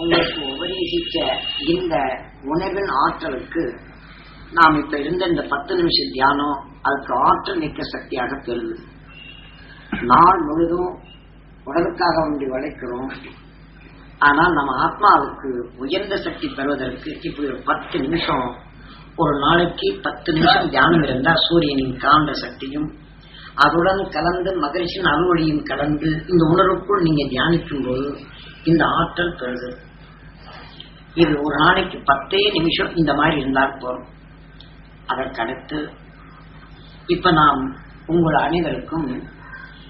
உங்களுக்கு உபதேசிக்க இந்த உணர்வின் ஆற்றலுக்கு நாம் இப்ப இருந்த இந்த பத்து நிமிஷம் தியானம் அதுக்கு ஆற்றல் மிக்க சக்தியாக பெறுது நாள் முழுதும் உடலுக்காக ஒன்றி உழைக்கிறோம். ஆனால் நம்ம ஆத்மாவுக்கு உயர்ந்த சக்தி பெறுவதற்கு இப்படி ஒரு பத்து நிமிஷம் ஒரு நாளைக்கு பத்து நிமிஷம் தியானம் இருந்தா சூரியனின் காந்த சக்தியும் அதுடன் கலந்து மகிழ்ச்சியின் அறுவழியும் கலந்து இந்த உணர்வுக்குள் நீங்க தியானிக்கும் போது இந்த ஆற்றல் பெறுது. இது ஒரு நாளைக்கு பத்தே நிமிஷம் இந்த மாதிரி இருந்தால் போறோம் அதற்கடுத்து இப்ப நாம் உங்கள் அனைவருக்கும்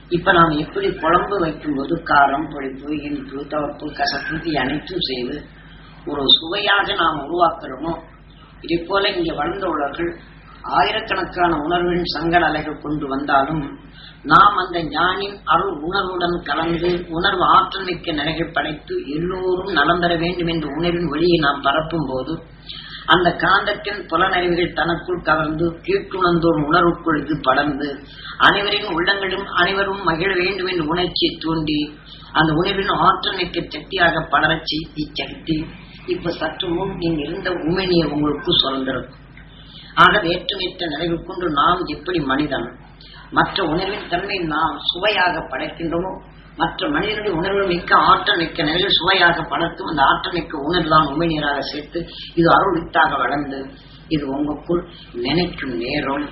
இப்ப நாம் எப்படி குழம்பு வைக்கும்போது காரம் பொழிப்பு இனிப்பு தவப்பு கசப்பு இது அனைத்தும் செய்து ஒரு சுவையாக நாம் உருவாக்குறோமோ இதே போல இங்கே வளர்ந்துள்ளவர்கள் ஆயிரக்கணக்கான உணர்வின் சங்கட அலைகள் கொண்டு வந்தாலும் நாம் அந்த ஞானின் அருள் உணர்வுடன் கலந்து உணர்வு ஆற்றல் மிக்க நிலைகள் படைத்து எல்லோரும் நலம் பெற வேண்டும் என்ற உணர்வின் வழியை நாம் பரப்பும் போது அந்த காந்தத்தின் புலனறிவுகள் தனக்குள் கவர்ந்து கீழ்த்துணர்ந்தோர் உணர்வுக்குள் இது படர்ந்து அனைவரின் உள்ளங்களும் அனைவரும் மகிழ வேண்டும் என்ற உணர்ச்சியை தூண்டி அந்த உணர்வின் ஆற்றல் மிக்க சக்தியாக படரச்சி இச்சக்தி இப்ப சற்று முன் நீங்க இருந்த உமினியை உங்களுக்கு சுதந்திரம் ஆக வேற்றுமைத்த நிறைவு கொண்டு நாம் எப்படி மனிதன்? மற்ற உணர்வின் தன்மை நாம் சுவையாக படைக்கின்றோமோ மற்ற மனிதனுடைய உணர்வு மிக்க ஆற்றல் மிக்க நிலையில் சுவையாக படர்த்தும் அந்த ஆற்றல் மிக்க உணர்வு தான் உண்மைநீராக சேர்த்து இது அருள்வித்தாக வளர்ந்து இது உங்களுக்குள் நினைக்கும் நேரம்.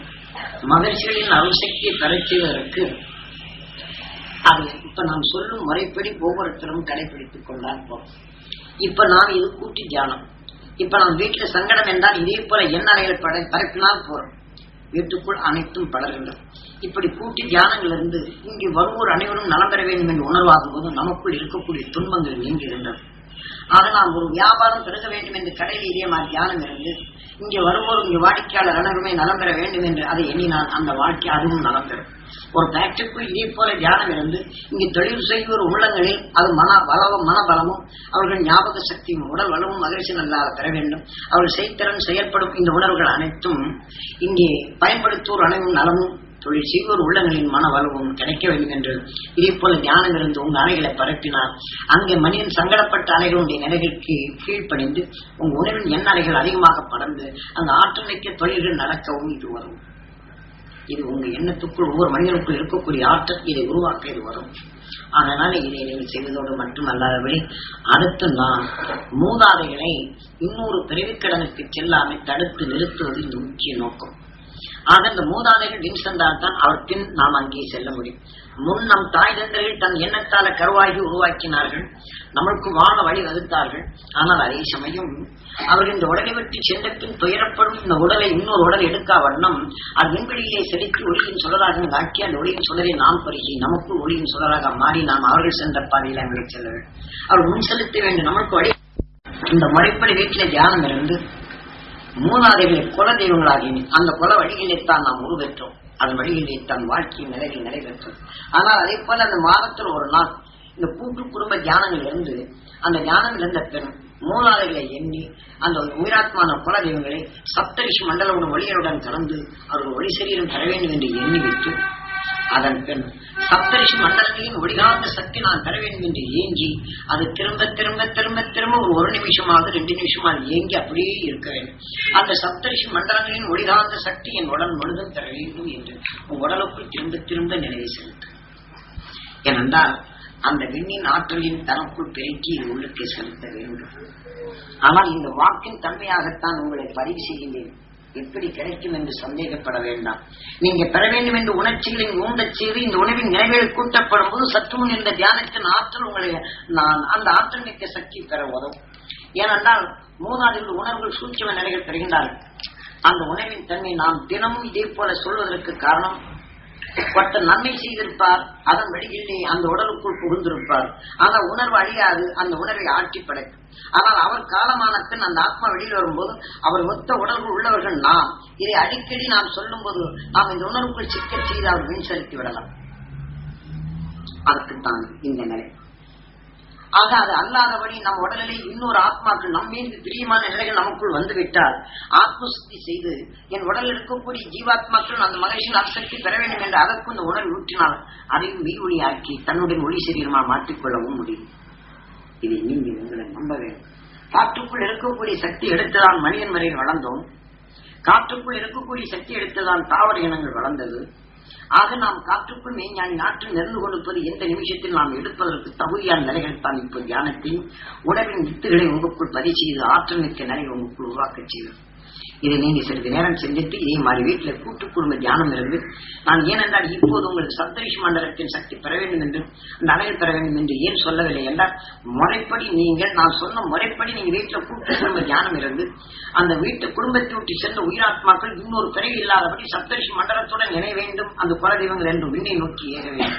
மகிழ்ச்சிகளின் அருள் சக்தியை அது இப்ப நாம் சொல்லும் முறைப்படி ஒவ்வொருத்தரும் கடைபிடித்துக் கொண்டால் போதும் இப்ப நாம் இது கூட்டி தியானம். இப்ப நம்ம வீட்டுல சங்கடம் என்றால் இதே போல எண்ணறைகள் பட பரப்பினால் போறோம். வீட்டுக்குள் அனைத்தும் படர்கின்றது இப்படி கூட்டி தியானங்கள் இருந்து இங்கு வருவோர் அனைவரும் நலம் பெற வேண்டும் என்று உணர்வாகும் போது நமக்குள் இருக்கக்கூடிய துன்பங்கள் நீங்குகின்றது அதனால் ஒரு வியாபாரம் பெருக வேண்டும் என்று கடையில் இதே மாதிரி தியானம் இருந்து இங்கே வருவோர் இங்கு வாடிக்கையாளர் அனைவருமே நலம் பெற வேண்டும் என்று அதை எண்ணினால் அந்த வாழ்க்கை அதுவும் நலம் பெறும். ஒரு ஃபேக்டரிக்குள் இதே போல தியானம் இருந்து இங்கு தொழில் செய்வோர் உள்ளங்களில் அது மன பலமும் மனபலமும் அவர்கள் ஞாபக சக்தியும் உடல் வளமும் மகிழ்ச்சி நல்லாக பெற வேண்டும். அவர்கள் செய்திறன் செயல்படும் இந்த உணர்வுகள் அனைத்தும் இங்கே பயன்படுத்துவோர் அனைவரும் நலமும் தொழில் செய்வோர் உள்ளங்களின் மன வலுவும் கிடைக்க வேண்டும் என்று இதே போல தியானம் இருந்து உங்க அணைகளை பரப்பினார் அங்கே மனிதன் சங்கடப்பட்ட அலைகளுடைய நிலைகளுக்கு கீழ்ப்பணிந்து உங்க உணர்வின் எண்ண அலைகள் அதிகமாக படர்ந்து அந்த ஆற்றல் மிக்க தொழில்கள் நடக்கவும் இது வரும் இது உங்க எண்ணத்துக்குள் ஒவ்வொரு மனிதனுக்குள் இருக்கக்கூடிய ஆற்றல் இதை உருவாக்க இது வரும். அதனால இதை நீங்கள் செய்வதோடு மட்டுமல்லாதபடி அடுத்து நான் மூதாதைகளை இன்னொரு பிறவிக்கடனுக்கு செல்லாமல் தடுத்து நிறுத்துவது இந்த முக்கிய நோக்கம். ஆக இந்த மூதாதைகள் வின் சென்றால் தான் அவர் பின் நாம் அங்கே செல்ல முடியும். முன் நம் தாய் தந்தர்கள் தன் எண்ணத்தால கருவாகி உருவாக்கினார்கள். நம்மளுக்கு வாழ வழி வகுத்தார்கள். ஆனால் அதே சமயம் அவர்கள் இந்த உடலை விட்டு சென்ற பின் துயரப்படும் இந்த உடலை இன்னொரு உடல் எடுக்கா வண்ணம் அது விண்வெளியிலே செலுத்தி ஒளியின் சுடராக ஆக்கி அந்த ஒளியின் சுடரை நாம் பருகி நமக்கு ஒளியின் சுடராக மாறி நாம் அவர்கள் சென்ற பாதையில் அங்கே செல்ல அவர் முன் செலுத்த வேண்டும் நமக்கு வழி இந்த முறைப்படி வீட்டில தியானம் இருந்து மூணாதைகளை குல தெய்வங்களாகி அந்த குல வழிகளில் தான் நாம் உருவெற்றோம். அதன் வழியிலே தன் வாழ்க்கையின் நிலையில் நிறைவேற்றும் ஆனால் அதே போல அந்த மாதத்தில் ஒரு நாள் இந்த கூட்டு குடும்ப தியானங்கள் இருந்து அந்த தியானம் இருந்த பெண் மூலாதைகளை எண்ணி அந்த உயிராத்மான குல தெய்வங்களை சப்தரிஷி மண்டலமுடன் ஒளியருடன் கலந்து அவர்கள் ஒளி சரீரம் தர வேண்டும் என்று எண்ணி வைத்து அதன் பின் சப்தரிஷி மண்டலங்களின் ஒளிகாந்த சக்தி நான் பெற வேண்டும் என்று ஏங்கி அது திரும்ப திரும்ப திரும்ப திரும்ப ஒரு ஒரு நிமிஷமாக ரெண்டு நிமிஷமாக ஏங்கி அப்படியே இருக்க வேண்டும். அந்த சப்தரிஷி மண்டலங்களின் ஒளிகாந்த சக்தி என் உடல் முழுதும் பெற வேண்டும் என்று உன் உடலுக்குள் திரும்ப திரும்ப நினைவு செலுத்து. ஏனென்றால் அந்த விண்ணின் ஆற்றலின் தனக்குள் பெருக்கி இது உள்ளுக்கு செலுத்த வேண்டும். ஆனால் இந்த வாக்கின் தன்மையாகத்தான் உங்களை பதிவு செய்கின்றேன். எப்படி கிடைக்கும் என்று சந்தேகப்பட வேண்டாம். நீங்க பெற வேண்டும் என்று உணர்ச்சிகளின் ஊண்டச் செய்து இந்த உணவின் நிறைவேறி கூட்டப்படும் போது சற்றுமுன் இந்த தியானத்தின் ஆற்றல் உங்களை நான் அந்த ஆற்றல் மிக்க சக்தி பெற உதவும். ஏனென்றால் மூதாதில் உணர்வுகள் சூட்சம நிலைகள் பெறுகின்றார்கள். அந்த உணவின் தன்மை நாம் தினமும் இதே போல சொல்வதற்கு காரணம் பட்ட நன்மை செய்திருப்பார் அதன் வழியிலே அந்த உடலுக்குள் புகுந்திருப்பார். ஆனால் உணர்வு அழியாது அந்த உணர்வை ஆட்சி படைக்கும். ஆனால் அவர் காலமான பின் அந்த ஆத்மா வெளியில் வரும்போது அவர் ஒத்த உடல்கள் உள்ளவர்கள் நாம். இதை அடிக்கடி நாம் சொல்லும் போது நாம் இந்த உணர்வுக்குள் சிக்க செய்து அவர் மீன் செலுத்தி விடலாம். அதுக்குத்தான் இந்த நிலை. ஆக அது அல்லாதபடி நம் உடலிலே இன்னொரு ஆத்மாக்கள் நம் மீது பிரியமான நிலைகள் நமக்குள் வந்துவிட்டால் ஆத்மசுத்தி செய்து என் உடலில் இருக்கக்கூடிய ஜீவாத்மாக்கள் அந்த மகிழ்ச்சியின் அசக்தி பெற வேண்டும் என்று அதற்கு இந்த உணர்வு ஊற்றினால் அதையும் மெய் தன்னுடைய மொழி சரீரமாக மாற்றிக்கொள்ளவும் முடியும். இதை நீங்கள் உங்களை நம்ப வேண்டும். காற்றுக்குள் இருக்கக்கூடிய சக்தி எடுத்துதான் மனிதன் வரையில் வளர்ந்தோம். காற்றுக்குள் இருக்கக்கூடிய சக்தி எடுத்துதான் தாவர இனங்கள் வளர்ந்தது. ஆக நாம் காற்றுக்குள் மெய்ஞானி நாட்டில் நிறந்து கொடுப்பது எந்த நிமிஷத்தில் நாம் எடுப்பதற்கு தகுதியான நிலைகள் தான் இப்போ தியானத்தின் உணவின் வித்துகளை உங்களுக்குள் பதிவு செய்து ஆற்றல் மிக்க நிலை உங்களுக்குள் உருவாக்கச் செய்வது. இதை நீங்க சிறிது நேரம் செஞ்சுட்டு இதே மாதிரி வீட்டுல கூட்டு குடும்ப தியானம் இருந்து நான் ஏனென்றால் இப்போது உங்களுக்கு சப்தரிஷ் மண்டலத்தின் சக்தி பெற வேண்டும் என்று அந்த அழகு பெற வேண்டும் என்று ஏன் சொல்லவில்லை என்றால் முறைப்படி நீங்கள் நான் சொன்ன முறைப்படி நீங்க வீட்டுல கூட்டு குடும்ப தியானம் இருந்து அந்த வீட்டு குடும்பத்தை விட்டு சென்ற உயிராத்மாக்கள் இன்னொரு பிறகு இல்லாதபடி சப்தரிஷி மண்டலத்துடன் இணைய வேண்டும் அந்த குலதெய்வங்கள் என்று விண்ணை நோக்கி ஏற வேண்டும்.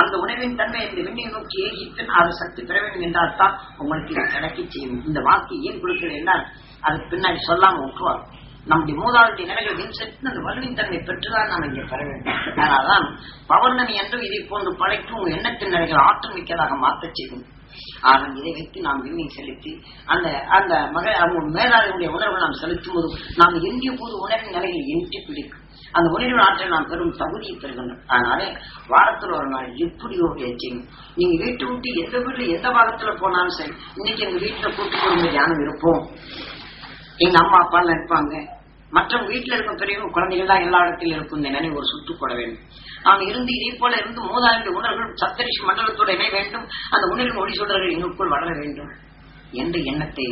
அந்த உணவின் தன்மை இந்த விண்ணை நோக்கி ஏகித்து அது சக்தி பெற வேண்டும் என்றால் தான் உங்களுக்கு கிடைக்க செய்யும். இந்த வாக்கு ஏன் கொடுக்கிறது என்றால் அதுக்கு பின்னாடி சொல்லாம விட்டுருவார் நம்முடைய மூதாளுடைய நிலைகள் மின்சக்தி அந்த வலுவின் தன்மை பெற்றுதான் நாம் இங்கே பெற வேண்டும். அதனால்தான் பௌர்ணமி என்றும் இதை போன்று படைக்கும் எண்ணத்தின் நிலைகள் ஆற்றல் மிக்கதாக மாற்றச் செய்யும். ஆனால் இதை வைத்து நாம் விண்ணை செலுத்தி அந்த அந்த மக அவங்க மேலாளருடைய உணர்வு நாம் செலுத்தும் போது நாம் எங்கிய போது உணர்வின் நிலையை எஞ்சி பிடிக்கும். அந்த உணர்வு ஆற்றல் நாம் பெறும் தகுதியை பெறுகின்றோம் அதனாலே வாரத்தில் ஒரு நாள் எப்படி ஒரு செய்யும். நீங்க வீட்டு விட்டு எந்த வீட்டுல எந்த பாகத்துல போனாலும் சரி இன்னைக்கு எங்க வீட்டுல கூட்டு குடும்ப தியானம் இருப்போம். எங்க அம்மா அப்பா எல்லாம் இருப்பாங்க. மற்ற வீட்டுல இருக்கும் பெரியவங்க குழந்தைகள் தான் எல்லா இடத்திலும் இருக்கும். இந்த நினைவு ஒரு சுட்டு போட வேண்டும். நாம் இருந்து இதே போல இருந்து மூதாண்டு உணர்வுகள் சப்தரிஷி மண்டலத்தோட வேண்டும். அந்த உணர்வின் ஒளி சொல்றர்கள் எங்களுக்குள் வளர வேண்டும். என்ற எண்ணத்தை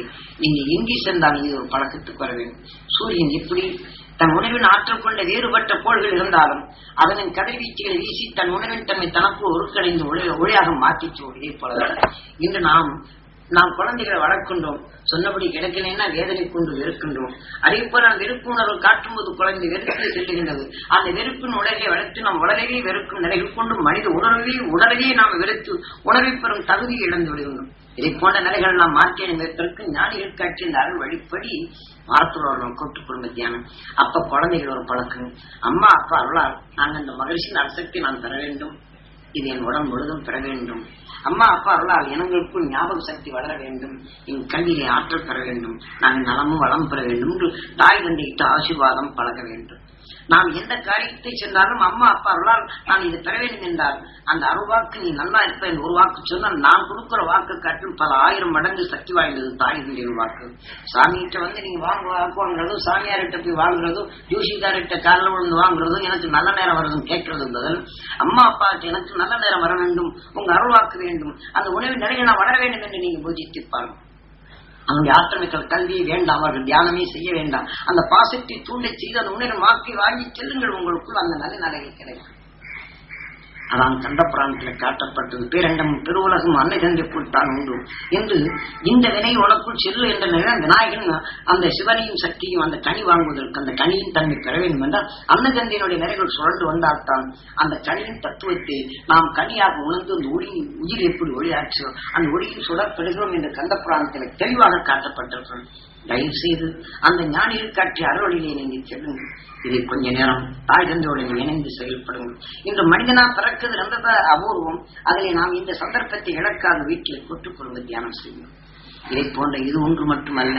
நீங்க எங்கே சென்றாலும் இது ஒரு பழக்கத்துக்கு வர வேண்டும். சூரியன் எப்படி தன் உணர்வின் ஆற்றல் கொண்ட வேறுபட்ட கோள்கள் இருந்தாலும் அதனின் கதிர்வீச்சுகளை வீசி தன் உணர்வின் தன்மை தனக்கு ஒருங்கிணைந்து ஒளியாக மாற்றிச்சு இதே போலதான் இன்று நாம் நாம் குழந்தைகளை வளர்க்கின்றோம். சொன்னபடி கிடைக்கலைன்னா வேதனை கொண்டு வெறுக்கின்றோம். அதே போல அந்த வெறுப்பு உணர்வு காட்டும் போது குழந்தை வெறுப்பு செல்லுகின்றது அந்த வெறுப்பின் உடலை வளர்த்து நாம் உடலையே வெறுக்கும் நிலைகள் கொண்டு மனித உணர்வே உடலையே நாம் வெறுத்து உணர்வை பெறும் தகுதியை இழந்து விடுகின்றோம். இதை போன்ற நிலைகள் நாம் மாற்றி அனுபவிப்பதற்கு ஞானிகள் காட்சி இந்த அருள் வழிப்படி வாரத்தோடு கூட்டு குடும்ப தியானம். அப்ப குழந்தைகள் ஒரு பழக்கம். அம்மா அப்பா அருளால் நாங்கள் இந்த மகிழ்ச்சியின் அரசத்தை நான் பெற வேண்டும். இது என் உடம்பு முழுதும் பெற வேண்டும். அம்மா அப்பா அருளால் இனங்களுக்குள் ஞாபக சக்தி வளர வேண்டும். என் கல்வியிலே ஆற்றல் பெற வேண்டும். நான் நலமும் வளம் பெற வேண்டும். என்று தாய் தந்தையிட்ட ஆசீர்வாதம் பழக வேண்டும். நாம் எந்த காரியத்தை சென்றாலும் அம்மா அப்பா அருளால் நான் இதை பெற வேண்டும் என்றால் அந்த அருள்வாக்கு நீ நல்லா இருப்பேன் ஒரு வாக்கு சொன்னால் நான் கொடுக்கிற வாக்கு காட்டும் பல ஆயிரம் மடங்கு சக்தி வாய்ந்தது தாயினுடைய வாக்கு சாமிகிட்ட வந்து நீங்க வாங்க வாக்கு வாங்குறதும் சாமியார்கிட்ட போய் வாங்குறதும் ஜோசிக்கார்கிட்ட காலில் விழுந்து வாங்குறதும் எனக்கு நல்ல நேரம் வருதுன்னு கேட்கறது பதில் அம்மா அப்பா எனக்கு நல்ல நேரம் வர வேண்டும் உங்க அருள்வாக்கு வேண்டும் அந்த உணவின் நிறைய நான் வளர வேண்டும் என்று நீங்க பூஜித்து பாருங்க அவனுடைய ஆத்திரமிக்கல் வேண்டாம் அவர்கள் தியானமே செய்ய வேண்டாம். அந்த பாசத்தை தூண்டச் செய்து அந்த உணர்வு மாற்றி வாங்கி செல்லுங்கள் உங்களுக்குள் அந்த நல்ல நிலைகள் கிடைக்கும். அதான் கண்டபுராணத்தில் காட்டப்பட்டது. பேரண்டம் பெருவுலகம் அன்னை தந்தைக்குள் தான் உண்டு என்று இந்த வினை உனக்குள் செல்லு என்ற நிலை விநாயகன் அந்த சிவனையும் சக்தியும் அந்த கனி வாங்குவதற்கு அந்த கனியின் தன்மை பெற வேண்டும் என்றால் அன்னதந்தியினுடைய நிறைகள் சுழண்டு வந்தால்தான் அந்த கனியின் தத்துவத்தை நாம் கனியாக உணர்ந்து அந்த ஒளி உயிர் எப்படி ஒளியாற்றோ அந்த ஒளியில் சுடப்படுகிறோம் என்று கண்டபுராணத்தில் தெளிவாக காட்டப்பட்டிருக்கிறோம் தயவு செய்து அந்த ஞானியில் காற்றி அருளிலே நீங்கள் செல்லுங்கள். இதை கொஞ்ச நேரம் தாய் தந்தையோடு இணைந்து செயல்படுங்கள். இன்று மனிதனா பிறக்கிறது ரொம்ப அபூர்வம். அதில் நாம் இந்த சந்தர்ப்பத்தை இழக்காத வீட்டில் கூட்டுக் தியானம் செய்யும் இதை போன்ற இது ஒன்று மட்டுமல்ல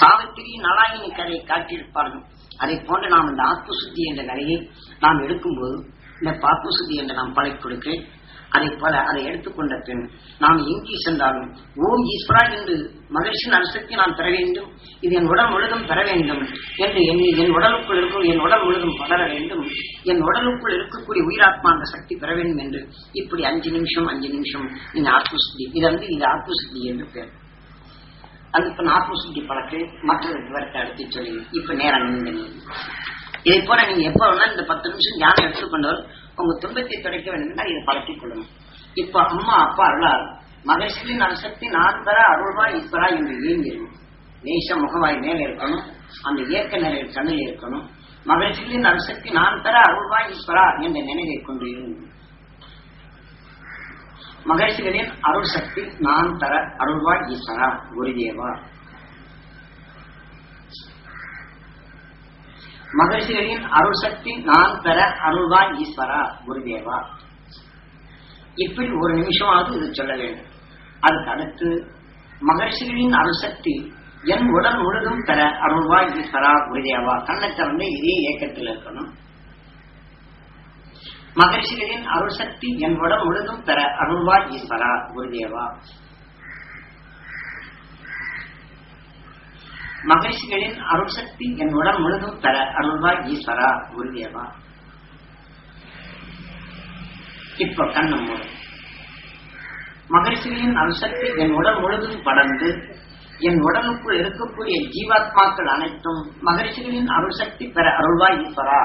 சாவித்திரி நலாயினி கதையை காட்டியிருப்பார்கள். அதை போன்று நாம் இந்த ஆத்மசுத்தி என்ற கதையை நாம் எடுக்கும்போது இந்த பாத்மசுத்தி என்று நாம் பழை கொடுக்கிறேன் அதை போல அதை எடுத்துக்கொண்ட பின் நாம் எங்கே சென்றாலும் ஓம் ஈஸ்வரா என்று மகிழ்ச்சியின் அரசத்தை நான் பெற வேண்டும். இது என் உடல் முழுதும் பெற வேண்டும். என்று எண்ணி என் உடலுக்குள் இருக்கும் என் உடல் முழுதும் வளர வேண்டும். என் உடலுக்குள் இருக்கக்கூடிய உயிராத்மா அந்த சக்தி பெற வேண்டும் என்று. இப்படி அஞ்சு நிமிஷம் அஞ்சு நிமிஷம். நீங்க ஆத்மசுத்தி. இது வந்து இது ஆத்மசுத்தி என்று பேர். அது இப்ப ஆத்மசுத்தி பழக்கு. மற்ற விவரத்தை எடுத்து சொல்லி இப்ப நேரம் இதை போல நீங்க எப்ப வேணா இந்த பத்து நிமிஷம் ஞானம் எடுத்துக்கொண்டவர் உங்க துன்பத்தை துடைக்க வேண்டும் இதை பழக்கிக் கொள்ளணும். இப்ப அம்மா அப்பா அருளால் மகர்ஷிகளின் அம்சத்தை நான் அருள்வா ஈஸ்வரா என்று ஏங்கிடும் நேச முகவாய் மேல இருக்கணும். அந்த இயக்க நிலையில் கண்ணில் இருக்கணும். மகிழ்ச்சிகளின் அம்சத்தை நான் தர அருள்வா ஈஸ்வரா என்ற நினைவை கொண்டு இருந்தது மகிழ்ச்சிகளின் அருள் சக்தி நான் தர அருள்வா ஈஸ்வரா குருதேவா. மகர்ஷிகளின் அருள் சக்தி நான் பெற அருள்வா ஈஸ்வரா குருதேவா. இப்படி ஒரு நிமிஷமாவது இது சொல்ல வேண்டும். அதுக்கு அடுத்து மகர்ஷிகளின் அருள் சக்தி என் உடல் முழுதும் பெற அருள்வா ஈஸ்வரா குருதேவா. கண்ணை திறந்து இதே இயக்கத்தில் இருக்கணும். மகர்ஷிகளின் அருள் சக்தி என் உடல் முழுதும் பெற அருள்வா ஈஸ்வரா குருதேவா. மகிழ்ச்சிகளின் அருள் சக்தி என் உடல் முழுதும் பெற அருள்வாய் ஈஸ்வரா குருதேவா. இப்ப கண்ணு மூடும் மகரிஷிகளின் அணுசக்தி என் உடல் முழுதும் படர்ந்து என் உடலுக்குள் இருக்கக்கூடிய ஜீவாத்மாக்கள் அனைத்தும் மகரிஷியின் அருள் சக்தி பெற அருள்வாய் ஈஸ்வரா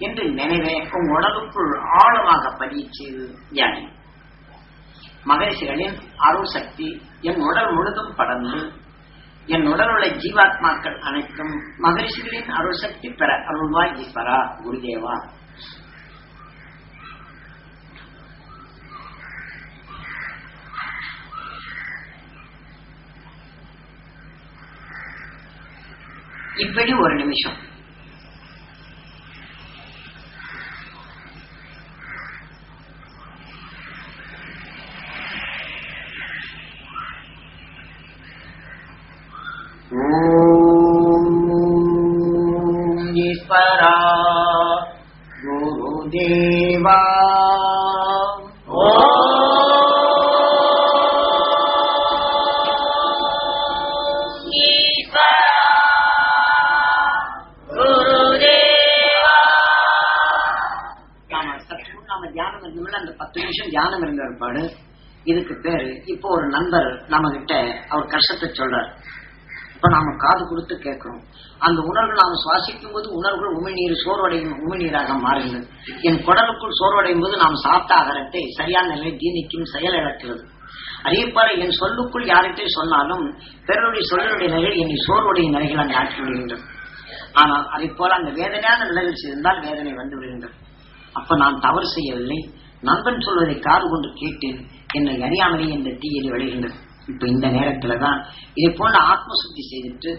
என்று நினைவே உன் உடலுக்குள் ஆழமாக பதிச்சு யானை மகிழ்ச்சிகளின் அருள் சக்தி என் உடல் முழுதும் படர்ந்து என் உடலுள்ள ஜீவாத்மாக்கள் அனைத்தும் மகரிஷிகளின் அருள் சக்தி பெற அருள்வாய் ஈஸ்வரா குருதேவா. இப்படி ஒரு நிமிஷம். இதுக்கு பேரு இப்போ ஒரு நண்பர் நம்ம கிட்ட அவர் கஷ்டத்தை சொல்றார். இப்ப நாம காது கொடுத்து கேட்கிறோம். அந்த உணர்வு நாம் சுவாசிக்கும் போது உணர்வுகள் உமிழ்நீர் சோர்வடையும் உமிழ்நீராக மாறுகிறது. என் குடலுக்குள் சோர்வடையும் போது நாம் சாப்பிட்ட ஆகாரத்தை சரியான நிலை தீனிக்கும் செயல் இழக்கிறது. அதேபால என் சொல்லுக்குள் யார்கிட்ட சொன்னாலும் பிறருடைய சொல்லுடைய நிலைகள் என்னை சோர்வுடைய நிலைகள் அங்கே ஆற்றி விடுகின்றது ஆனால் அதை போல அந்த வேதனையான நிலைகள் செய்திருந்தால் வேதனை வந்து விடுகின்றது அப்ப நான் தவறு செய்யவில்லை. நண்பன் சொல்வதை காது கொண்டு கேட்டேன். என்னை அறியாமலே இந்த தீயில் விளைகின்றது இப்ப இந்த நேரத்துல தான் இதை போன்ற ஆத்ம சுத்தி செய்துட்டு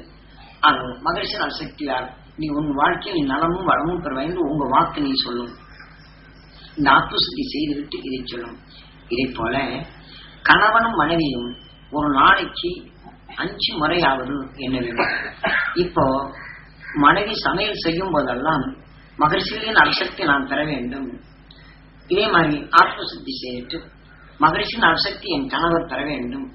அது மகிழ்ச்சியால் சக்தியார் நீ உன் வாழ்க்கையில் நீ நலமும் வளமும் பெற வேண்டும் உங்க வாக்கு நீ சொல்லும். இந்த ஆத்ம சுத்தி செய்துவிட்டு இதை சொல்லும். இதை போல கணவனும் மனைவியும் ஒரு நாளைக்கு அஞ்சு முறையாவது என்ன வேண்டும்? இப்போ மனைவி சமையல் செய்யும் போதெல்லாம் மகிழ்ச்சியின் அரிசக்தி நான் பெற வேண்டும். இதே மாதிரி ஆத்ம சுத்தி செய்துட்டு மகிழ்ச்சியின் அரிசக்தி என் கணவர் பெற வேண்டும்.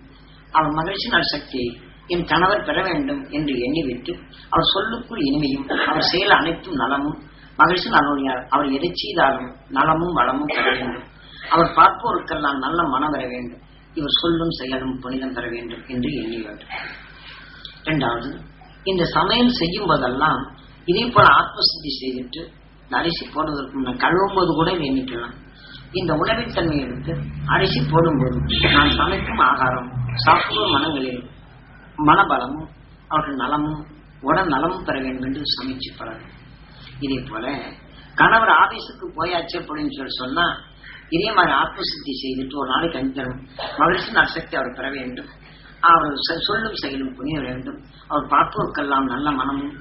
அவர் மகிழ்ச்சியின் அரிசக்தியை என் கணவர் பெற வேண்டும் என்று எண்ணிவிட்டு அவர் சொல்லுக்குள் இனிமையும் அவர் செயல் அனைத்தும் நலமும் மகிழ்ச்சி நலனுடையார் அவர் எதை செய்தாலும் நலமும் வளமும் பெற வேண்டும். அவர் பார்ப்போருக்கெல்லாம் நல்ல மனம் பெற வேண்டும். இவர் சொல்லும் செயலும் புனிதம் பெற வேண்டும் என்று எண்ணி வேண்டும். இரண்டாவது இந்த சமையல் செய்யும் போதெல்லாம் இதே போல ஆத்மசித்தி செய்துட்டு இந்த அரிசி போடுவதற்கு முன்ன கழுவும் போது கூட எண்ணிக்கலாம் இந்த உணவின் தன்மையை எடுத்து அரிசி போடும்போது நான் சமைக்கும் ஆகாரம் சாப்பிடும் மனங்களில் மனபலமும் அவர்கள் நலமும் உடல் நலமும் பெற வேண்டும் என்று சமைச்சு பழகும். இதே போல கணவர் ஆபீஸுக்கு போயாச்சு அப்படின்னு சொல்லி சொன்னா இதே மாதிரி ஆத்மசித்தி செய்துட்டு ஒரு நாளைக்கு அஞ்சு தரும் மகிழ்ச்சி நற்சக்தி அவர் பெற வேண்டும். அவர் சொல்லும் செயலும் புனிய வேண்டும். அவர் பார்ப்போருக்கெல்லாம் நல்ல மனமும்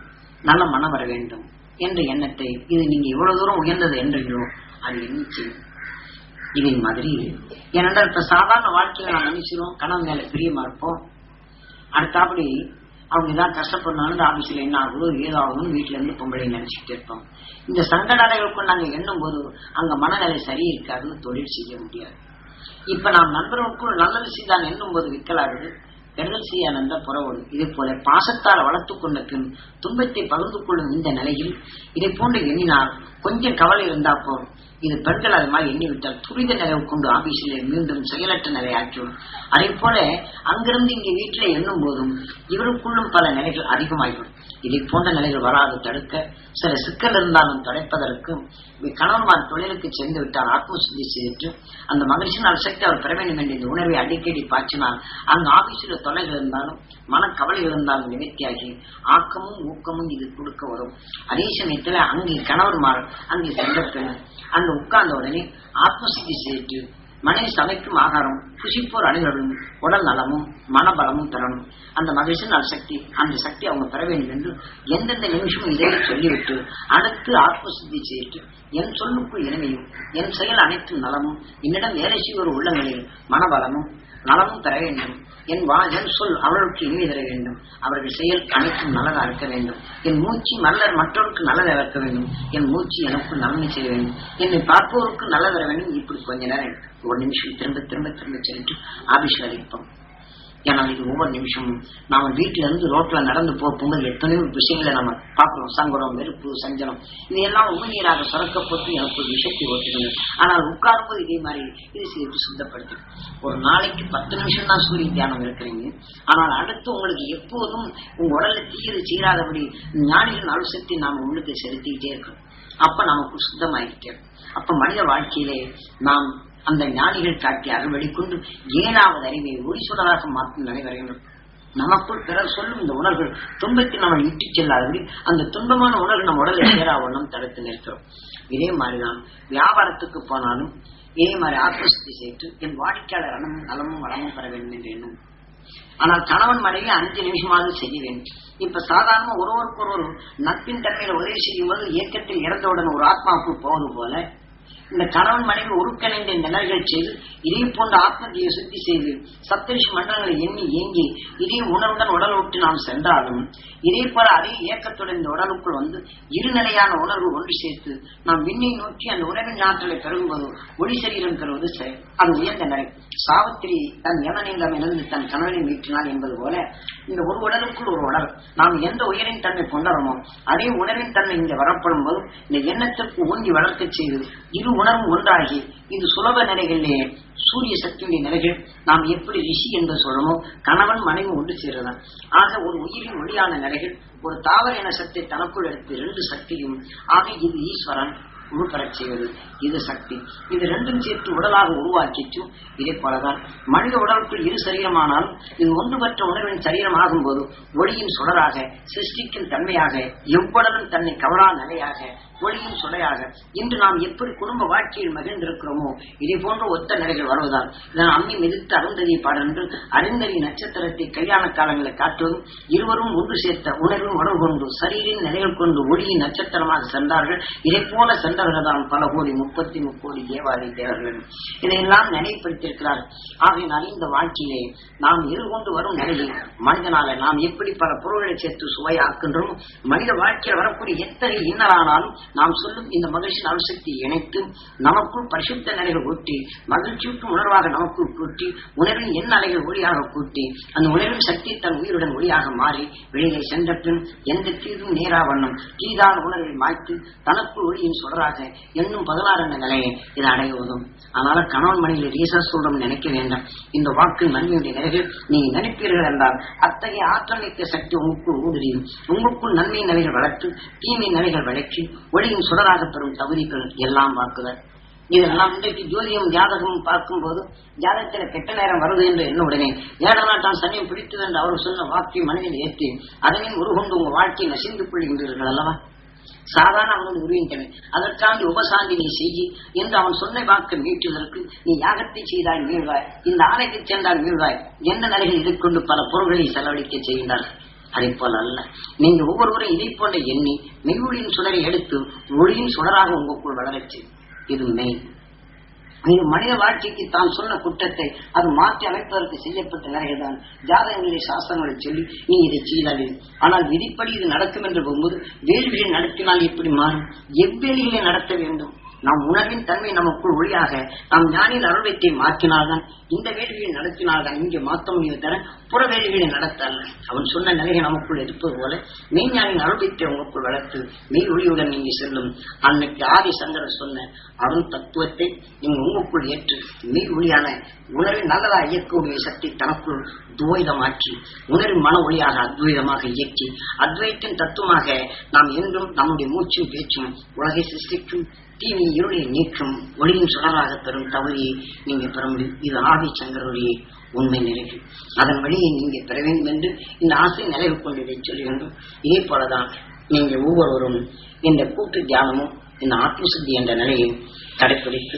நல்ல மனம் வர வேண்டும் என்ற எண்ணத்தை இது நீங்க எவ்வளவு தூரம் உயர்ந்தது என்றீங்களோ அது எண்ணி செய்யும் இதே மாதிரி. ஏனென்றால் இப்ப சாதாரண வாழ்க்கையில நாம் நினைச்சிரும் கணவன் மேல பிரியமா இருப்போம். அடுத்தாப்படி அவங்க ஏதாவது கஷ்டப்படணும் ஆபீஸ்ல என்ன ஆகுதோ ஏதாகுதுன்னு வீட்டுல இருந்து பொம்பளை நினைச்சுட்டு இருப்போம். இந்த சங்கட நாங்க எண்ணும் போது அங்க மனநிலை சரி இருக்காது தொழில் செய்ய முடியாது. இப்ப நாம் நண்பர்களுக்குள் நல்லது செய்தான் எண்ணும் போது விக்கலாகுது கெடுதல் செய்ய நந்த புறவோடு. இதே போல பாசத்தால் வளர்த்து கொண்ட பின் துன்பத்தை பகிர்ந்து கொள்ளும் இந்த நிலையில் இதை போன்று எண்ணினால் கொஞ்சம் கவலை இருந்தா போதும். இது பெண்கள் அது மாதிரி எண்ணிவிட்டால் துரித நிலை கொண்டு ஆபீஸிலே மீண்டும் செயலற்ற நிலை ஆக்கிவிடும் அதே போல அங்கிருந்து இங்கே வீட்டிலே எண்ணும் போதும் இவருக்குள்ளும் பல நிலைகள் அதிகமாகிவிடும் இதை போன்ற நிலைகள் வராது தடுக்க சில சிக்கல் இருந்தாலும் தடைப்பதற்கும் கணவன்மார் தொழிலுக்கு சென்று விட்டால் ஆத்ம சுத்தி செய்து அந்த மகிழ்ச்சியின் சக்தி அவர் பெற வேண்டும் என்ற இந்த உணர்வை அடிக்கடி பாய்ச்சினால் அங்கு ஆபீஸில் தொலைகள் இருந்தாலும் மனக்கவலை இருந்தாலும் நிவர்த்தியாகி ஆக்கமும் ஊக்கமும் இது கொடுக்க வரும். அதே சமயத்தில் அங்கே கணவன்மார் அங்கே சென்ற பின் உட்கார்ந்த உடனே ஆத்மசித்தி செய்துட்டு மனைவி சமைக்கும் ஆகாரம் புசிப்போர் அனைவரும் உடல் நலமும் மனபலமும் பெறணும் அந்த மகிழ்ச்சியின் சக்தி அந்த சக்தி அவங்க பெற வேண்டும் என்று எந்தெந்த நிமிஷமும் இதை சொல்லிவிட்டு அடுத்து ஆத்மசித்தி செய்துட்டு என் சொல்லுக்குள் இனிமையும் என் செயல் அனைத்தும் நலமும் என்னிடம் வேலை செய்வோர் உள்ளங்களில் மனபலமும் நலமும் பெற வேண்டும். என் வா என் சொல் அவர்களுக்கு இனிமை தர வேண்டும். அவர்கள் செயல் அனைத்தும் நல்லதாக இருக்க வேண்டும். என் மூச்சு மல்லர் மற்றவருக்கு நல்லதாக இருக்க வேண்டும். என் மூச்சு எனக்கு நன்மை செய்ய வேண்டும். என்னை பார்ப்பவருக்கு நல்ல தர வேண்டும். இப்படி கொஞ்ச நேரம் ஒரு நிமிஷம் திரும்ப திரும்ப திரும்ப சென்று ஆபீஸ்ல இருப்போம். ஏன்னா இது ஒவ்வொரு நிமிஷமும். நாம வீட்டுல இருந்து ரோட்ல நடந்து போகும்போது எத்தனையோ விஷயங்களை நம்ம பார்க்கிறோம். சங்கடம் வெறுப்பு சஞ்சனம் இது எல்லாம் உமிழ்நீராக சுரக்கப்பட்டு எனக்கு ஒரு விஷயத்தை ஓட்டுகிறது ஆனால் உட்காரும்போது இதே மாதிரி இது சேர்த்து சுத்தப்படுத்து ஒரு நாளைக்கு பத்து நிமிஷம் தான் சூரிய தியானம் இருக்கிறீங்க. ஆனால் அடுத்து உங்களுக்கு எப்போதும் உங்க உடல்ல தீயது சீராதபடி ஞானிகள் அழுசத்தை நாம உள்ளுக்கு செலுத்திக்கிட்டே இருக்கோம் அப்ப நமக்கு சுத்தமாயிட்டே அப்ப மனித வாழ்க்கையிலே நாம் அந்த ஞானிகள் காட்டிய அருள் கொண்டு ஏழாவது அறிவை ஒளி சுடராக மாற்றும் நிலை நமக்குள் பிறர் சொல்லும் இந்த உணர்வுகள் துன்பத்தை நம்ம இட்டு செல்லாதபடி அந்த துன்பமான உணர்வு நம்ம உடலை சேரா வண்ணம் தடுத்து நிற்கிறோம் இதே மாதிரிதான் வியாபாரத்துக்கு போனாலும் இதே மாதிரி ஆத்மசக்தி செய்து என் வாடிக்கையாளர் அனமும் நலமும் வளமும் பெற வேண்டும் என்று எண்ணம். ஆனால் கணவன் மனைவி அஞ்சு நிமிஷமாவது செய்ய வேண்டும். இப்ப சாதாரண ஒருவருக்கு ஒருவர் நட்பின் தன்மையில உதவி செய்யும் போது இயக்கத்தில் இறந்தவுடன் ஒரு ஆத்மாவுக்கு போவது போல இந்த கணவன் மனைவி உருக்கணிந்த இந்த நிலைகள் செய்து இதே போன்ற ஆத்மதியை சுத்தி செய்து சப்தரிஷி மண்டலங்களை எண்ணி ஏங்கி இதே உணர்வுடன் உடல் விட்டு நாம் சென்றாலும் இதே போல அதே இயக்கத்துடன் இந்த உடலுக்குள் வந்து இருநிலையான உணர்வு ஒன்று சேர்த்து நாம் விண்ணை நோக்கி அந்த உணவின் ஆற்றலை பெருகும்போது ஒளி சரீரம் பெறுவது சரி. அது உயர்ந்த நிலை சாவித்திரி தன் யமனிடம் இருந்து தன் கணவனை மீட்டினாள் என்பது போல இந்த ஒரு உடலுக்குள் ஒரு உடல் நாம் எந்த உயரின் தன்மை கொண்டாடுமோ அதே உணர்வின் தன்மை இங்கே வரப்படும் போது இந்த எண்ணத்திற்கு ஊங்கி வளர்க்க செய்து இரு உணர்வும் ஒன்றாகி இது சுலப நிலைகளிலே சூரிய சக்தியுடைய நிலைகள் நாம் எப்படி ரிஷி என்று சொல்றோமோ கணவன் மனைவி ஒன்று சேருதான் ஆக ஒரு உயிரின் ஒளியான நிலைகள் ஒரு தாவர இன சக்தி தனக்குள் எடுத்து இரண்டு சக்தியும் ஆக இது ஈஸ்வரன். உருப்பெறச் செய்வது இது சக்தி. இது ரெண்டும் சேர்த்து உடலாக உருவாக்கிச்சும் இதே போலதான் மனித உடலுக்குள் இரு சரீரமானால் இது ஒன்றுபற்ற உணர்வின் சரீரமாகும் போது ஒளியின் சுடராக சிருஷ்டிக்கும் தன்மையாக எவ்வளவும் தன்னை கவரா நிலையாக ஒளியின் சுடையாக இன்று நாம் எப்படி குடும்ப வாழ்க்கையில் மகிழ்ந்திருக்கிறோமோ இதே போன்ற ஒத்த நிலைகள் வருவதால் இதன் அம்மை மிதித்து அருந்ததி பாடென்று அறிந்தறி நட்சத்திரத்தை கல்யாண காலங்களை காட்டுவதும் இருவரும் ஒன்று சேர்த்த உணர்வும் உணர்வு கொண்டு சரீரின் நிலைகள் கொண்டு ஒளியின் நட்சத்திரமாக சென்றார்கள். இதை போல சென்ற தான் பல கோடி முப்பத்தி முக்கோடி தேவாதி தேவர்கள். இதையெல்லாம் நினைப்படுத்தியிருக்கிறார் ஆகையினால் இந்த வாழ்க்கையை நாம் எதிர்கொண்டு வரும் நிலையில் மனிதனால நாம் எப்படி பல பொருள்களை சேர்த்து சுவையாக்குன்றோம் மனித வாழ்க்கையில் வரக்கூடிய எத்தனை இன்னலானாலும் நாம் சொல்லும் இந்த மகிழ்ச்சியின் அணுசக்தியை இணைத்து நமக்குள் பரிசுத்த நிலைகள் ஊட்டி மகிழ்ச்சியூட்டும் உணர்வாக நமக்குள் கூட்டி உணர்வின் எண்ண அலைகள் ஒளியாக கூட்டி அந்த உணர்வின் சக்தி தன் உயிருடன் ஒளியாக மாறி வெளியே சென்ற பின் எந்த தீதும் நேரா வண்ணம் தீதான உணர்வை மாய்த்து தனக்குள் ஒளியின் சொல்ற சுடராக இன்னும் பதினாறு என்ற நிலையை அடைய உதவும் அதனால கணவன் மனையில் ரீசா சொல்லும் நினைக்க வேண்டாம். இந்த வாக்கு நன்மையுடைய நிலைகள் நீங்க நினைப்பீர்கள் என்றால் அத்தகைய ஆற்றல் மிக்க சக்தி உங்களுக்குள் ஊடுருவும் உங்களுக்குள் நன்மை நிலைகள் வளர்த்து தீமை நிலைகள் வளர்ச்சி ஒளியும் சுடராக பெறும் தகுதிகள் எல்லாம் வாக்குதல். இதெல்லாம் இன்றைக்கு ஜோதியம் ஜாதகமும் பார்க்கும்போது ஜாதகத்தில் கெட்ட நேரம் வருது என்று என்ன உடனே ஏடனாட்டான் சமயம் பிடித்தது என்று அவர் சொன்ன வாக்கை மனதில் ஏற்றி அதனையும் உருகொண்டு உங்க வாழ்க்கையை நசிந்து கொள்கின்றீர்கள் அல்லவா? சாதாரண அவனோடு உருவின்றன அதற்காண்டி உபசாந்தி நீ செய்தி என்று அவன் சொன்ன வாக்கு மீட்டுவதற்கு நீ யாகத்தை செய்தால் மீழ்வாய் இந்த ஆலைக்கு சென்றால் மீழ்வாய் எந்த நிலையில் எதிர்கொண்டு பல பொருள்களை செலவழிக்க செய்கின்றார்கள்? அதை போல அல்ல. நீங்க ஒவ்வொருவரும் இதை போன்ற எண்ணி மெய்வொழியின் சுடரை எடுத்து ஒளியின் சுடராக உங்களுக்குள் வளரச்சு இது மெய். இது மனித வாழ்க்கைக்கு தான் சொன்ன குற்றத்தை அது மாற்றி அமைப்பதற்கு செய்யப்பட்ட வேலைகள்தான் ஜாதகங்களை சாஸ்திரங்களை சொல்லி நீ இதை செய்தாலே. ஆனால் விதிப்படி இது நடக்கும் என்று போகும்போது வேள்வியை நடத்தினால் எப்படி மாறும்? எவ்வேலிகளை நடத்த வேண்டும்? நாம் உணர்வின் தன்மை நமக்குள் ஒளியாக நாம் ஞானியின் அருள்வத்தை மாற்றினால்தான் இந்த வேள்வியை நடத்தினால்தான் இங்கே மாற்ற முடியும் தர புற வேள்விகளை நடத்த அல்ல அவன் சொன்ன நிலையை நமக்குள் இருப்பது போல மெய்ஞானின் அருள்வத்தை உங்களுக்குள் வளர்த்து மெய் ஒளியுடன் நீங்க செல்லும். அன்னைக்கு ஆதி சங்கரர் சொன்ன அருள் தத்துவத்தை நீங்க உங்களுக்குள் ஏற்று மெய் ஒளியான உணர்வின் நல்லதா இயக்கக்கூடிய சக்தி தனக்குள் துவைதமாற்றி உணர்வின் மன ஒளியாக அத்வைதமாக இயக்கி அத்வைத்தின் தத்துவமாக நாம் என்றும் நம்முடைய மூச்சும் பேச்சும் உலகை சிருஷ்டிக்கும் தீமை இருளை நீக்கும் ஒளியின் சுடராக பெறும் தகுதியை நீங்க பெற முடியும். இது ஆதி சங்கருடைய உண்மை நிறைவு அதன் வழியை நீங்க பெற வேண்டும் என்று இந்த ஆசை நிலைவு கொண்டதை இதை சொல்லுகின்றோம் இதே போலதான் நீங்க ஒவ்வொருவரும் இந்த கூட்டு தியானமும் இந்த ஆத்மசுத்தி என்ற நிலையை கடைபிடித்து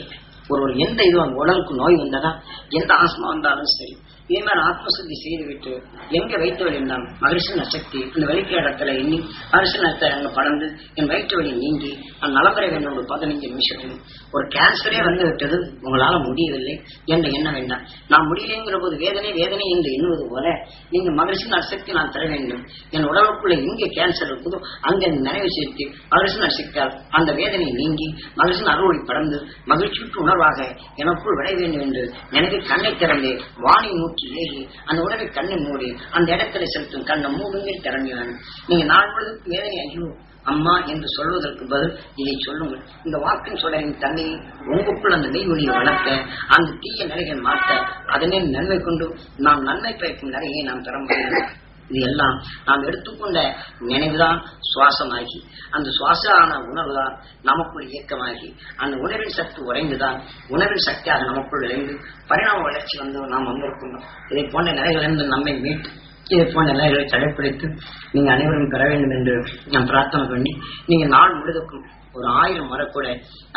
ஒருவர் எந்த இது உடலுக்கு நோய் வந்ததா எந்த ஆஸ்மா வந்தாலும் சரி பீமன் ஆத்மசுத்தி செய்துவிட்டு எங்க வைத்து வழி என்றால் அசக்தி சக்தி இந்த வலிக்க இடத்துல எண்ணி மகரிஷன் நத்தை அங்க படர்ந்து என் வயிற்று நீங்கி நான் நலம் பெற வேண்டும் ஒரு பதினைஞ்சு நிமிஷத்தில். ஒரு கேன்சரே வந்து விட்டது உங்களால முடியவில்லை. என்று எண்ண வேண்டாம் நான் முடியலைங்கிற போது வேதனை வேதனை என்று எண்ணுவது போல நீங்க மகரிஷன் அசக்தி நான் தர வேண்டும். என் உடலுக்குள்ள எங்கே கேன்சர் இருக்குதோ அங்க நினைவு சேர்த்து மகரிஷன் நற்சக்தியால் அந்த வேதனை நீங்கி மகரிஷன் அருளை படர்ந்து மகிழ்ச்சிக்கு உணர்வாக எனக்குள் விட வேண்டும் என்று எனக்கு கண்ணை திறந்து வாணி மூட்டி நோக்கி ஏகி அந்த உடலை கண்ணை மூடி அந்த இடத்துல செலுத்தும் கண்ணை மூடுங்கள் திறமையான. நீங்க நாள் முழுவதும் வேதனை ஐயோ அம்மா என்று சொல்வதற்கு பதில் இதை சொல்லுங்கள். இந்த வாக்கின் சுடரின் தன்னை உங்களுக்குள் அந்த நெய்வொழியை வளர்த்த அந்த தீய நிலைகள் மாற்ற அதனே நன்மை கொண்டு நாம் நன்மை பயக்கும் நிலையை நாம் தர முடியும். இது எல்லாம் நாம் எடுத்துக்கொண்ட நினைவுதான் சுவாசமாகி. அந்த சுவாச சுவாசமான உணர்வுதான் நமக்குள் இயக்கமாகி. அந்த உணர்வின் சக்தி உறைந்துதான் உணர்வின் சக்தியாக நமக்குள் விளைந்து பரிணாம வளர்ச்சி வந்து நாம் வந்திருக்கின்றோம் இதை போன்ற நிலைகளிலிருந்து நம்மை மீட்டு இதை போன்ற நிலைகளை தடைப்பிடித்து நீங்க அனைவரும் பெற வேண்டும் என்று நான் பிரார்த்தனை பண்ணி நீங்க நாள் முழுதுக்கும் ஒரு ஆயிரம் வரக்கூட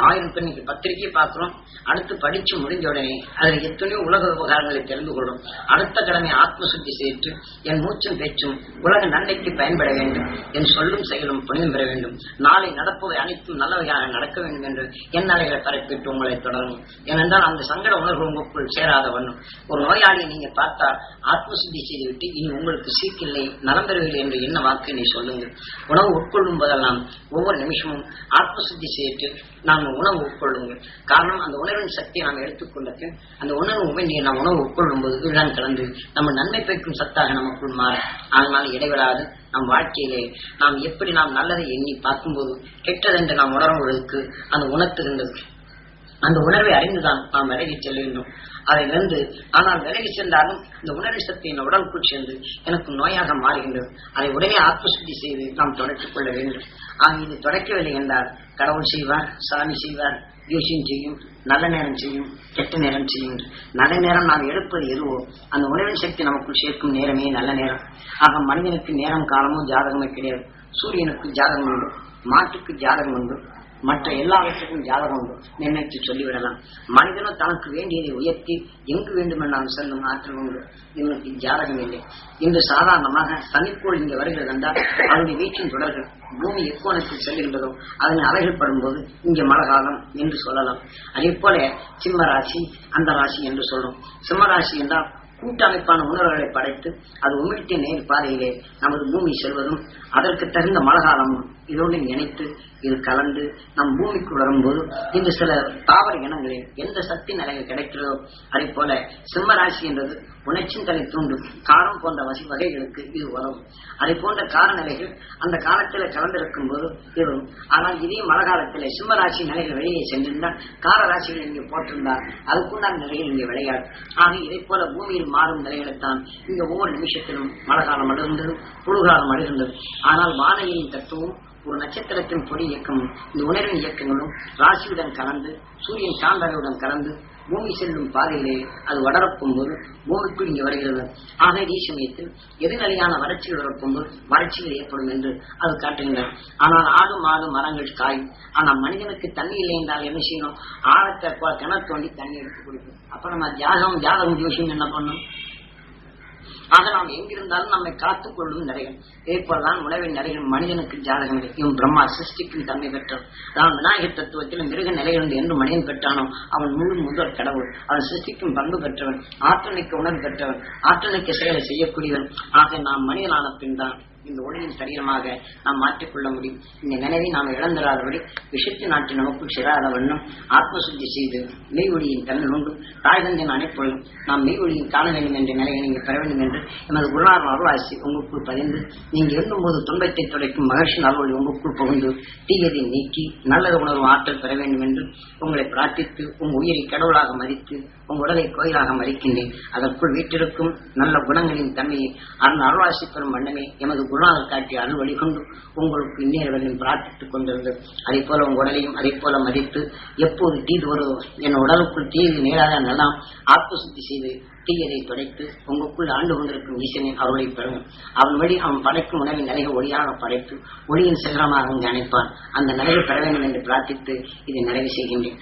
ஆயிரம் பேர் இன்னைக்கு பத்திரிகையை பார்க்கிறோம். அடுத்து படிச்சு முடிஞ்ச உடனே அதுல எத்தனையோ உலக விவகாரங்களை தெரிந்து கொள்ளும் அடுத்த கடமை ஆத்ம சுத்தி செய்து என் மூச்சும் பேச்சும் உலக நன்மைக்கு பயன்பட வேண்டும். என் சொல்லும் செயலும் புனிதம் பெற வேண்டும். நாளை நடப்பவை அனைத்தும் நல்லவையாக நடக்க வேண்டும் என்று என் அலைகளை பரப்பிட்டு உங்களை தொடரும். ஏனென்றால் அந்த சங்கட உணர்வு உங்களுக்குள் சேராத வண்ணம். ஒரு நோயாளியை நீங்க பார்த்தா ஆத்ம சுத்தி செய்துவிட்டு இனி உங்களுக்கு சீக்கில்லை நலம் பெறவில்லை என்று என்ன வாக்கு நீ சொல்லுங்கள். உணவு உட்கொள்ளும் போதெல்லாம் ஒவ்வொரு நிமிஷமும் ஆத்ம சுத்தி செய்து நாம் உணவு உட்கொள்ளுங்கள். காரணம் அந்த உணர்வின் சக்தியை நாம் எடுத்துக்கொண்டது அந்த உணர்வு உமிழ்நீர் நாம் உணவு உட்கொள்ளும் போது இதுதான் கலந்து. நம்ம நன்மை பயக்கும் சத்தாக நமக்குள் மாற. ஆனால் இடைவிடாது. நம் வாழ்க்கையிலே நாம் எப்படி நாம் நல்லதை எண்ணி பார்க்கும்போது கெட்டதென்று நாம் உணரும் பொழுதுக்கு அந்த உணர்த்துகின்றது அந்த உணர்வை அறிந்துதான் நாம் விலகி செல்ல வேண்டும். அதிலிருந்து ஆனால் விலகி சென்றாலும் இந்த உணர்வு சக்தி உடலுக்குள் சேர்ந்து எனக்கு நோயாக மாறுகின்றது. அதை உடனே ஆத்மசுத்தி செய்து நாம் தொடக்கிக் கொள்ள வேண்டும். ஆக இது தொடக்கவில்லை என்றால் கடவுள் செய்வார் சாமி செய்வார் யோசியம் செய்யும் நல்ல நேரம் செய்யும் கெட்ட நேரம் செய்யும் நல்ல நேரம் நாம் எடுப்பது எதுவோ அந்த உணவின் சக்தி நமக்குள் சேர்க்கும் நேரமே நல்ல நேரம். ஆக மனிதனுக்கு நேரம் காலமும் ஜாதகமே கிடையாது. சூரியனுக்கு ஜாதகம் உண்டு மாட்டுக்கு ஜாதகம் உண்டு மற்ற எல்லாவற்றுக்கும் ஜாதகம் உண்டு. நிர்ணயித்து சொல்லிவிடலாம். மனிதனும் தனக்கு வேண்டியதை உயர்த்தி எங்கு வேண்டுமென்றாலும் செல்லும் ஆற்றல் உண்டு. இவனுக்கு ஜாதகம் இல்லை. இன்று சாதாரணமாக தனிக்கோள் இங்கே வருகிறது என்றால் அதனுடைய வீச்சின் தொடர்கள் பூமி எக்கோணத்தில் செல்கின்றதோ அதனை அலைகள் படும்போது இங்கே மழை காலம் என்று சொல்லலாம். அதே போல சிம்ம ராசி அந்த ராசி என்று சொல்றோம். சிம்ம ராசி என்றால் கூட்டமைப்பான உணர்வுகளை படைத்து அது உமிழ்த்திய நேர் பாதையிலே நமது பூமி செல்வதும் அதற்கு தகுந்த மழைக்காலமும் இதோடு இணைத்து இது கலந்து நம் பூமிக்கு வரும்போது இன்று சில தாவர இனங்களில் எந்த சக்தி நிலைகள் கிடைக்கிறதோ அதே போல சிம்மராசி என்பது உணர்ச்சின் தலை தூண்டும் காரம் போன்ற வசி வகைகளுக்கு இது வரும் அதே போன்ற கார நிலைகள் அந்த காலத்தில் கலந்திருக்கும் போது இது வரும் ஆனால் இதே மழை காலத்தில் சிம்மராசி நிலைகள் வெளியே சென்றிருந்தால் கார ராசிகள் இங்கே போட்டிருந்தால் அதுக்குண்டான நிலைகள் இங்கே விளையாது. ஆக இதை போல பூமியில் மாறும் நிலைகளைத்தான் இங்கே ஒவ்வொரு நிமிஷத்திலும் மழை காலம் அழுகின்றது குளிர்காலம் அழுகின்றது ஆனால் வானையின் தத்துவம் ஒரு நட்சத்திரத்தின் பொடி இயக்கமும் இந்த உணர்வின் இயக்கங்களும் ராசியுடன் கலந்து சூரியன் சாந்தரையுடன் கலந்து பூமி செல்லும் பாதையிலே அது வளரப்போம் போது பூமிக்குள் இங்கு வருகிறது. ஆக இதே சமயத்தில் எதிர்நிலையான வறட்சிகள் போது வறட்சிகள் ஏற்படும் என்று அது காட்டுகின்றன ஆனால் ஆடு மாடு மரங்கள் காயும். ஆனால் மனிதனுக்கு தண்ணி இல்லை என்றால் என்ன செய்யணும்? ஆழத்தை கிணறு தோண்டி தண்ணி எடுத்து குடிக்கும் அப்ப நம்ம தியாகம் தியாகம் ஜோஷியம் என்ன பண்ணும்? ஆக நாம் எங்கிருந்தாலும் நம்மை காத்துக் கொள்ளும் நிறைகள். இதேபோல்தான் உணவின் நிறைகள் மனிதனுக்கு ஜாதகம் இவன் பிரம்மா சிருஷ்டிக்கும் தன்மை பெற்றவன் அதான் விநாயகர் தத்துவத்தில் மிருக நிலையிலிருந்து என்று மனிதன் பெற்றானோ அவன் முழு முதல் கடவுள். அவன் சிருஷ்டிக்கும் பண்பு பெற்றவன் ஆற்றலைக்கு உணர்வு பெற்றவன் ஆற்றலைக்கு செயலை செய்யக்கூடியவன். ஆக நாம் மனிதனான பின் தான் இந்த உடலின் சரீரமாக நாம் மாற்றிக்கொள்ள முடியும். இந்த நினைவை நாம் இழந்துடாதபடி விஷத்து நாட்டு நமக்குள் சிறாத வண்ணம் ஆத்மசுத்தி செய்து மெய் தமிழ் உண்டு. தாய் தந்தின் அனைப்பொழுதும் நாம் மெய் காண வேண்டும் என்ற நிலையை நீங்கள் பெற வேண்டும் என்று எமது குருநாதன் அருளாசி உங்களுக்குள் பதிந்து நீங்கள் எண்ணும் போது துன்பத்தை துடைக்கும் மகிழ்ச்சி அருள் உங்களுக்குள் புகுந்து தீயதை நீக்கி நல்லது உணர்வு ஆற்றல் பெற வேண்டும் என்று உங்களை பிரார்த்தித்து உங்கள் உயிரை கடவுளாக மதித்து உன் உடலை கோயிலாக மறிக்கின்றேன். அதற்குள் வீட்டிற்கும் நல்ல குணங்களின் தன்மையை அருள் அருளாசி பெறும் வண்ணமே எமது குருநாதர் காட்டிய அருள் வழிகொண்டு உங்களுக்கு இன்னேறவர்களையும் பிரார்த்தித்துக் கொண்டிருந்தது அதே போல உன் உடலையும் அதே போல மதித்து எப்போது தீது வருவோ என் உடலுக்குள் தீது நேராக நல்லா ஆத்மசுத்தி செய்து தீயதை துடைத்து உங்களுக்குள் ஆண்டு கொண்டிருக்கும் ஈசனின் அருளை பெறும். அவன் வழி அவன் படைக்கும் உணவின் நிலையை ஒளியாக படைத்து ஒளியின் சிகரமாக அங்கு அணைப்பான். அந்த நிலையை பெற வேண்டும் என்று பிரார்த்தித்து இதை நிறைவு செய்கின்றேன்.